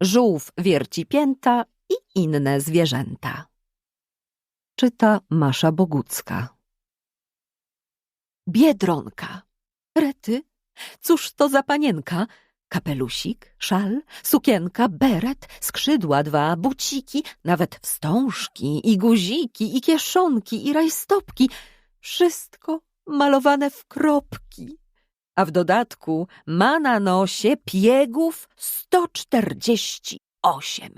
Żółw wierci pięta i inne zwierzęta. Czyta Masza Bogucka. Biedronka. Rety, cóż to za panienka? Kapelusik, szal, sukienka, beret, skrzydła dwa, buciki, nawet wstążki i guziki i kieszonki i rajstopki. Wszystko malowane w kropki. A w dodatku ma na nosie piegów 148.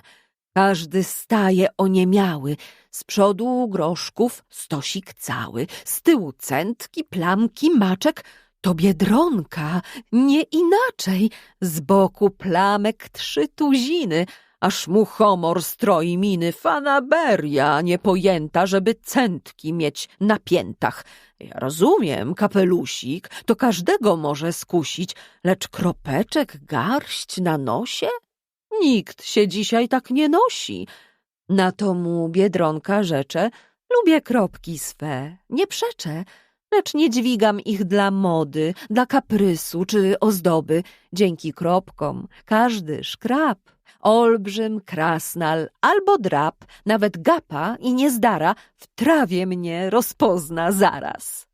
Każdy staje oniemiały, z przodu groszków stosik cały, z tyłu centki, plamki, maczek, to biedronka, nie inaczej, z boku plamek trzy tuziny, aż mu homor stroi miny, fanaberia niepojęta, żeby centki mieć na piętach. Ja rozumiem, kapelusik, to każdego może skusić, lecz kropeczek garść na nosie? Nikt się dzisiaj tak nie nosi. Na to mu Biedronka rzecze, lubię kropki swe, nie przeczę, lecz nie dźwigam ich dla mody, dla kaprysu czy ozdoby. Dzięki kropkom każdy szkrab, olbrzym, krasnal albo drap, nawet gapa i niezdara w trawie mnie rozpozna zaraz.